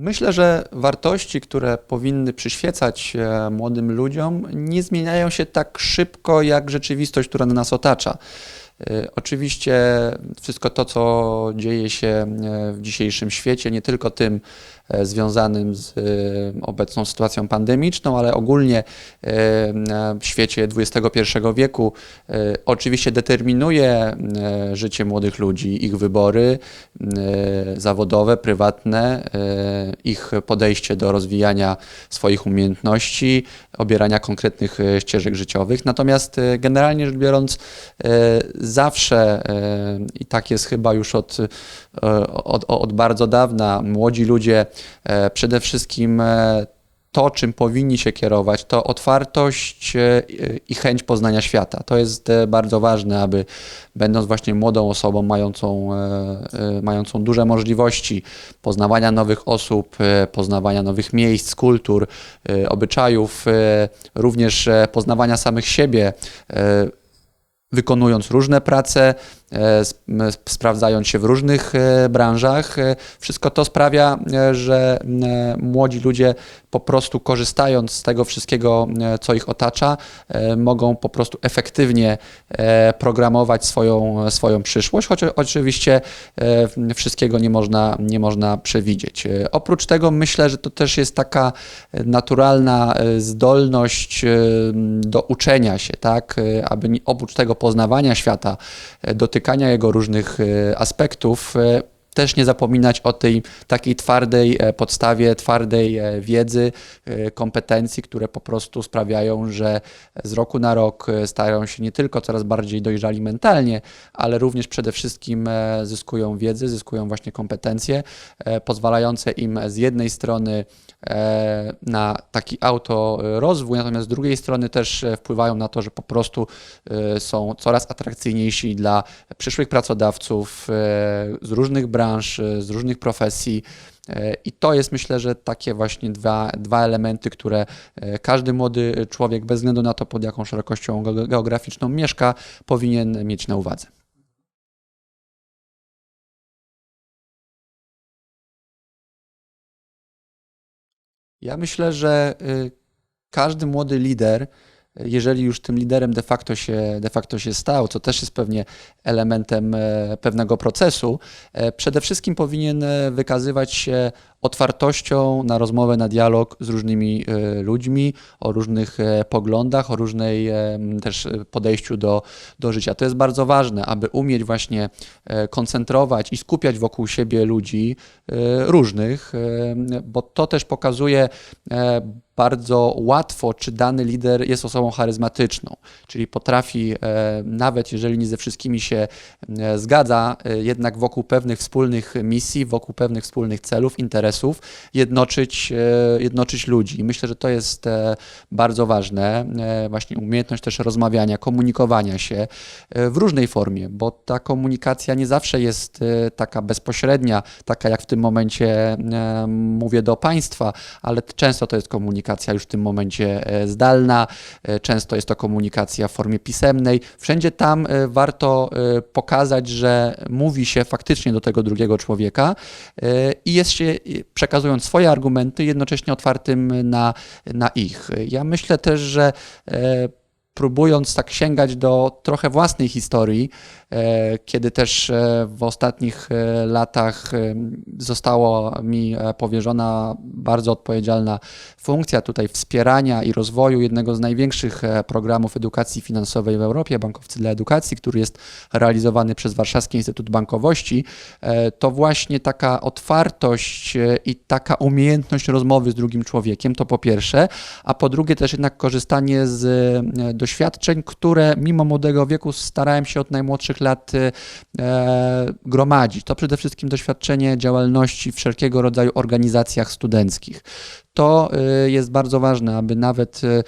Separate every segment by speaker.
Speaker 1: Myślę, że wartości, które powinny przyświecać e, młodym ludziom, nie zmieniają się tak szybko jak rzeczywistość, która nas otacza. E, Oczywiście wszystko to, co dzieje się e, w dzisiejszym świecie, nie tylko tym związanym z e, obecną sytuacją pandemiczną, ale ogólnie e, w świecie XXI wieku, e, oczywiście determinuje e, życie młodych ludzi, ich wybory e, zawodowe, prywatne, e, ich podejście do rozwijania swoich umiejętności, obierania konkretnych e, ścieżek życiowych. Natomiast e, generalnie rzecz biorąc, e, zawsze e, i tak jest chyba już od, e, od, od bardzo dawna, młodzi ludzie e, przede wszystkim e, to, czym powinni się kierować, to otwartość e, i chęć poznania świata. To jest e, bardzo ważne, aby będąc właśnie młodą osobą, mającą, e, e, mającą duże możliwości poznawania nowych osób, e, poznawania nowych miejsc, kultur, e, obyczajów, e, również e, poznawania samych siebie, e, wykonując różne prace, e, sprawdzając się w różnych e, branżach. e, Wszystko to sprawia, e, że e, młodzi ludzie po prostu korzystając z tego wszystkiego, e, co ich otacza, e, mogą po prostu efektywnie e, programować swoją, swoją przyszłość, choć oczywiście e, wszystkiego nie można, nie można przewidzieć. E, Oprócz tego myślę, że to też jest taka e, naturalna e, zdolność e, do uczenia się, tak, E, aby oprócz tego poznawania świata, e, dotykania jego różnych e, aspektów, e, też nie zapominać o tej takiej twardej e, podstawie, twardej e, wiedzy, e, kompetencji, które po prostu sprawiają, że z roku na rok stają się nie tylko coraz bardziej dojrzali mentalnie, ale również przede wszystkim zyskują wiedzę, zyskują właśnie kompetencje, pozwalające im z jednej strony na taki autorozwój, natomiast z drugiej strony też wpływają na to, że po prostu są coraz atrakcyjniejsi dla przyszłych pracodawców z różnych branż, e, z różnych profesji. E, I to jest myślę, że takie właśnie dwa, dwa elementy, które e, każdy młody człowiek, bez względu na to, pod jaką szerokością ge- geograficzną mieszka, powinien mieć na uwadze. Ja myślę, że y, każdy młody lider, jeżeli już tym liderem de facto się, de facto się stał, co też jest pewnie elementem e, pewnego procesu, e, przede wszystkim powinien e, wykazywać się otwartością na rozmowę, na dialog z różnymi e, ludźmi o różnych e, poglądach, o różnej e, też podejściu do, do życia. To jest bardzo ważne, aby umieć właśnie koncentrować i skupiać wokół siebie ludzi różnych, bo to też pokazuje bardzo łatwo, czy dany lider jest osobą charyzmatyczną, czyli potrafi, nawet jeżeli nie ze wszystkimi się zgadza, jednak wokół pewnych wspólnych misji, wokół pewnych wspólnych celów, interesów, jednoczyć, e, jednoczyć ludzi. I myślę, że to jest e, bardzo ważne, e, właśnie umiejętność też rozmawiania, komunikowania się w różnej formie, bo ta komunikacja nie zawsze jest taka bezpośrednia, taka jak w tym momencie mówię do Państwa, ale często to jest komunikacja już w tym momencie zdalna, często jest to komunikacja w formie pisemnej. Wszędzie tam warto pokazać, że mówi się faktycznie do tego drugiego człowieka i jest się, przekazując swoje argumenty, jednocześnie otwartym na, na ich. Ja myślę też, że e, próbując tak sięgać do trochę własnej historii, e, kiedy też e, w ostatnich e, latach została mi powierzona bardzo odpowiedzialna funkcja tutaj wspierania i rozwoju jednego z największych programów edukacji finansowej w Europie, Bankowcy dla Edukacji, który jest realizowany przez Warszawski Instytut Bankowości, to właśnie taka otwartość i taka umiejętność rozmowy z drugim człowiekiem, to po pierwsze, a po drugie też jednak korzystanie z e, doświadczeń, które mimo młodego wieku starałem się od najmłodszych lat e, e, gromadzić. To przede wszystkim doświadczenie działalności w wszelkiego rodzaju organizacjach studenckich. To y, jest bardzo ważne, aby nawet y,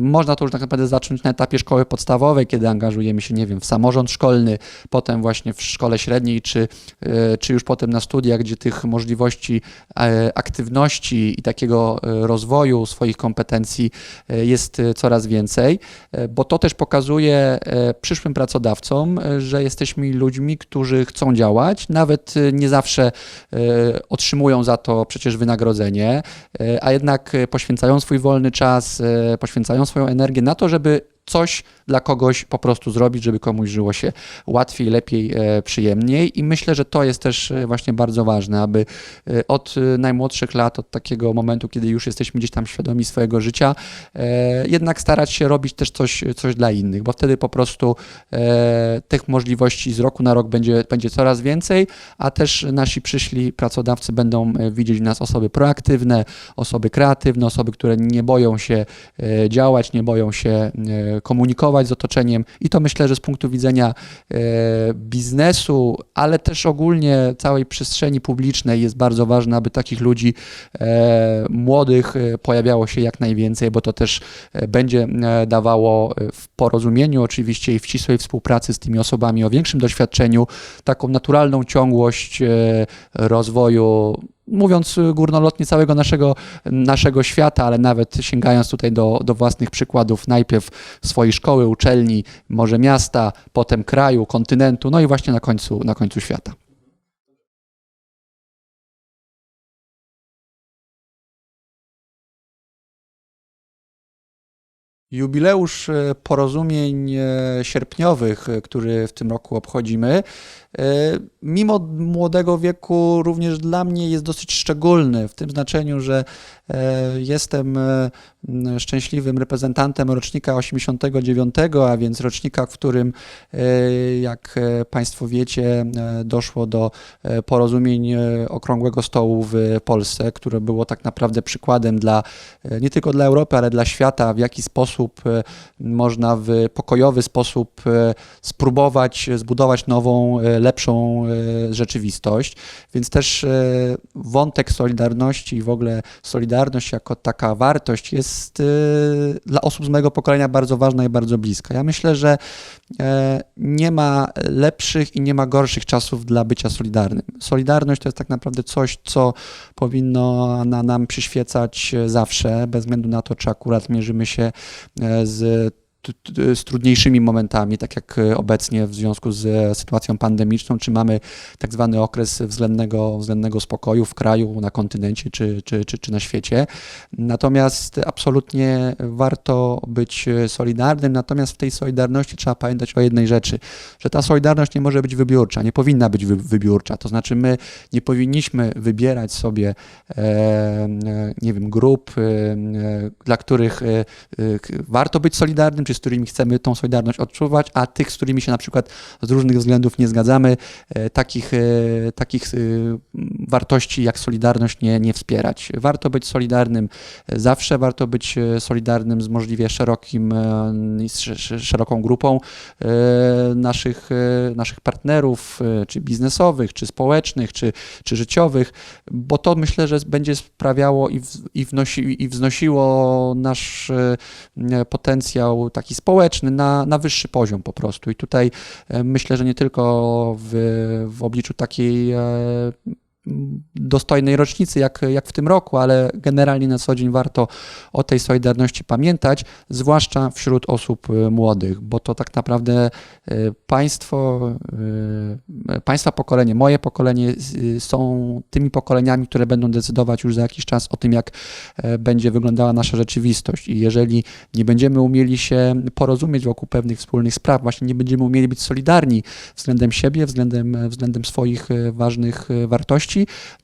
Speaker 1: można to już tak naprawdę zacząć na etapie szkoły podstawowej, kiedy angażujemy się, nie wiem, w samorząd szkolny, potem właśnie w szkole średniej, czy, y, czy już potem na studiach, gdzie tych możliwości e, aktywności i takiego e, rozwoju swoich kompetencji e, jest coraz więcej, bo to też pokazuje przyszłym pracodawcom, że jesteśmy ludźmi, którzy chcą działać, nawet nie zawsze otrzymują za to przecież wynagrodzenie, a jednak e, poświęcają swój wolny czas, e, poświęcają swoją energię na to, żeby coś dla kogoś po prostu zrobić, żeby komuś żyło się łatwiej, lepiej, e, przyjemniej. I myślę, że to jest też e, właśnie bardzo ważne, aby e, od najmłodszych lat, od takiego momentu, kiedy już jesteśmy gdzieś tam świadomi swojego życia, jednak starać się robić też coś, coś dla innych, bo wtedy po prostu tych możliwości z roku na rok będzie, będzie coraz więcej, a też nasi przyszli pracodawcy będą widzieć w nas osoby proaktywne, osoby kreatywne, osoby, które nie boją się działać, nie boją się komunikować z otoczeniem i to myślę, że z punktu widzenia e, biznesu, ale też ogólnie całej przestrzeni publicznej jest bardzo ważne, aby takich ludzi e, młodych e, pojawiało się jak najwięcej, bo to też będzie dawało w porozumieniu oczywiście i w ścisłej współpracy z tymi osobami o większym doświadczeniu taką naturalną ciągłość rozwoju mówiąc górnolotnie całego naszego, naszego świata, ale nawet sięgając tutaj do, do własnych przykładów, najpierw swojej szkoły, uczelni, może miasta, potem kraju, kontynentu, no i właśnie na końcu, na końcu świata. Jubileusz e, porozumień e, sierpniowych, e, który w tym roku obchodzimy, mimo młodego wieku również dla mnie jest dosyć szczególny, w tym znaczeniu, że jestem szczęśliwym reprezentantem rocznika 89, a więc rocznika, w którym, jak Państwo wiecie, doszło do porozumień Okrągłego Stołu w Polsce, które było tak naprawdę przykładem dla nie tylko dla Europy, ale dla świata, w jaki sposób e, można w pokojowy sposób e, spróbować zbudować nową, e, lepszą rzeczywistość. Więc też wątek solidarności i w ogóle solidarność jako taka wartość jest dla osób z mojego pokolenia bardzo ważna i bardzo bliska. Ja myślę, że nie ma lepszych i nie ma gorszych czasów dla bycia solidarnym. Solidarność to jest tak naprawdę coś, co powinno na nam przyświecać zawsze, bez względu na to, czy akurat mierzymy się z z trudniejszymi momentami, tak jak e, obecnie w związku z e, sytuacją pandemiczną, czy mamy tak zwany okres względnego, względnego spokoju w kraju, na kontynencie czy, czy, czy, czy na świecie. Natomiast absolutnie warto być e, solidarnym, natomiast w tej solidarności trzeba pamiętać o jednej rzeczy, że ta solidarność nie może być wybiórcza, nie powinna być wy, wybiórcza. To znaczy my nie powinniśmy wybierać sobie, e, nie wiem, grup, e, dla których e, warto być solidarnym, czy z którymi chcemy tą solidarność odczuwać, a tych, z którymi się na przykład z różnych względów nie zgadzamy, e, takich, e, takich e, wartości jak solidarność nie, nie wspierać. Warto być solidarnym zawsze, warto być solidarnym z możliwie szerokim, z sz- sz- szeroką grupą naszych, naszych partnerów, czy biznesowych, czy społecznych, czy, czy życiowych, bo to myślę, że będzie sprawiało i, w, i, wnosi, i wznosiło nasz potencjał taki społeczny na, na wyższy poziom po prostu. I tutaj e, myślę, że nie tylko w, w obliczu takiej e, dostojnej rocznicy jak, jak w tym roku, ale generalnie na co dzień warto o tej solidarności pamiętać, zwłaszcza wśród osób e, młodych, bo to tak naprawdę e, państwo, e, państwa pokolenie, moje pokolenie są tymi pokoleniami, które będą decydować już za jakiś czas o tym, jak e, będzie wyglądała nasza rzeczywistość. I jeżeli nie będziemy umieli się porozumieć wokół pewnych wspólnych spraw, właśnie nie będziemy umieli być solidarni względem siebie, względem, względem swoich e, ważnych e,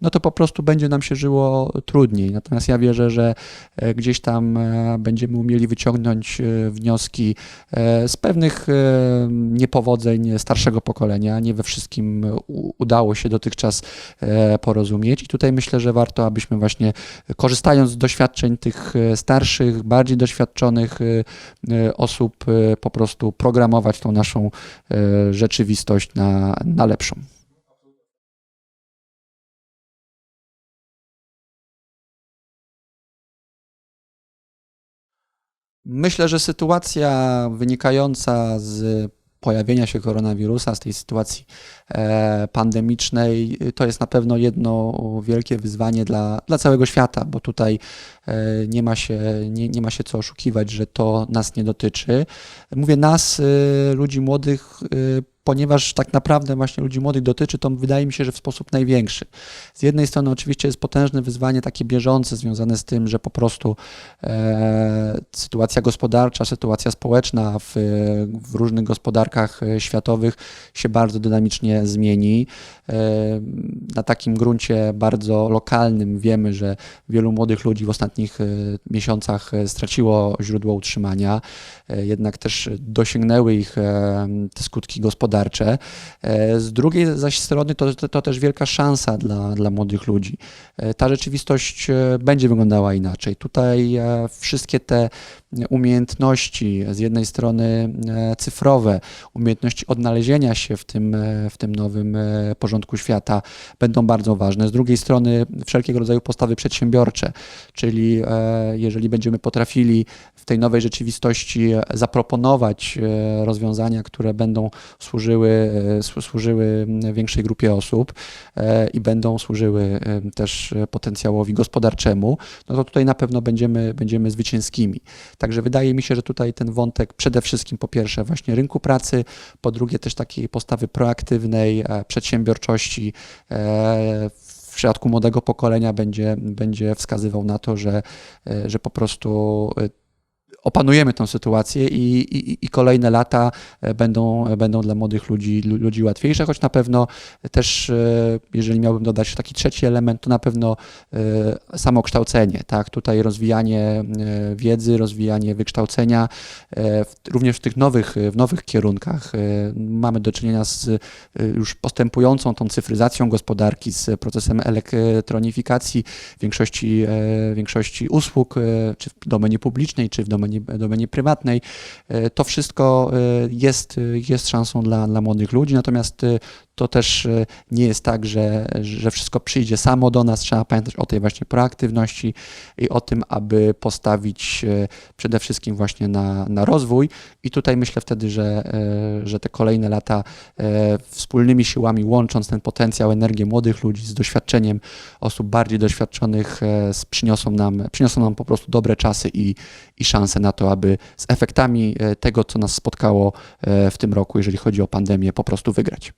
Speaker 1: no to po prostu będzie nam się żyło trudniej. Natomiast ja wierzę, że e, gdzieś tam e, będziemy umieli wyciągnąć e, wnioski z pewnych niepowodzeń starszego pokolenia. Nie we wszystkim udało się dotychczas porozumieć. I tutaj myślę, że warto, abyśmy właśnie korzystając z doświadczeń tych starszych, bardziej doświadczonych osób, po prostu programować tą naszą rzeczywistość na, na lepszą. Myślę, że sytuacja wynikająca z pojawienia się koronawirusa, z tej sytuacji e, pandemicznej, to jest na pewno jedno wielkie wyzwanie dla, dla całego świata, bo tutaj e, nie ma, się, nie, nie ma się co oszukiwać, że to nas nie dotyczy. Mówię nas, y, ludzi młodych, ponieważ tak naprawdę właśnie ludzi młodych dotyczy, to wydaje mi się, że w sposób największy. Z jednej strony oczywiście jest potężne wyzwanie takie bieżące związane z tym, że po prostu e, sytuacja gospodarcza, sytuacja społeczna w, w różnych gospodarkach e, światowych się bardzo dynamicznie zmieni. E, na takim gruncie bardzo lokalnym wiemy, że wielu młodych ludzi w ostatnich e, miesiącach e, straciło źródło utrzymania, jednak też dosięgnęły ich te skutki gospodarcze. E, Z drugiej zaś strony to, to, to też wielka szansa dla, dla młodych ludzi. E, Ta rzeczywistość e, będzie wyglądała inaczej. Tutaj wszystkie te umiejętności, z jednej strony e, cyfrowe, umiejętności odnalezienia się w tym, e, w tym nowym e, porządku świata będą bardzo ważne. Z drugiej strony wszelkiego rodzaju postawy przedsiębiorcze, czyli jeżeli będziemy potrafili w tej nowej rzeczywistości zaproponować rozwiązania, które będą służyły, słu- służyły większej grupie osób i będą służyły też potencjałowi gospodarczemu, no to tutaj na pewno będziemy, będziemy zwycięskimi. Także wydaje mi się, że tutaj ten wątek przede wszystkim po pierwsze właśnie rynku pracy, po drugie też takiej postawy proaktywnej, e, przedsiębiorczości e, w przypadku młodego pokolenia będzie, będzie wskazywał na to, że, e, że po prostu opanujemy tę sytuację i, i, i kolejne lata e, będą, będą dla młodych ludzi, lu- ludzi łatwiejsze, choć na pewno też, e, jeżeli miałbym dodać taki trzeci element, to na pewno e, samokształcenie, tak? Tutaj rozwijanie e, wiedzy, rozwijanie wykształcenia, e, również w tych nowych, w nowych kierunkach. E, Mamy do czynienia z e, już postępującą tą cyfryzacją gospodarki, z procesem elektronifikacji większości, e, większości usług, e, czy w domenie publicznej, czy w domenie, domenie prywatnej. E, To wszystko e, jest, jest szansą dla, dla młodych ludzi, natomiast e, to też e, nie jest tak, że, że wszystko przyjdzie samo do nas. Trzeba pamiętać o tej właśnie proaktywności i o tym, aby postawić e, przede wszystkim właśnie na, na rozwój. I tutaj myślę wtedy, że, e, że te kolejne lata wspólnymi siłami, łącząc ten potencjał, energię młodych ludzi z doświadczeniem osób bardziej doświadczonych, przyniosą nam, przyniosą nam po prostu dobre czasy i, i szanse na to, aby z efektami tego, co nas spotkało w tym roku, jeżeli chodzi o pandemię, po prostu wygrać.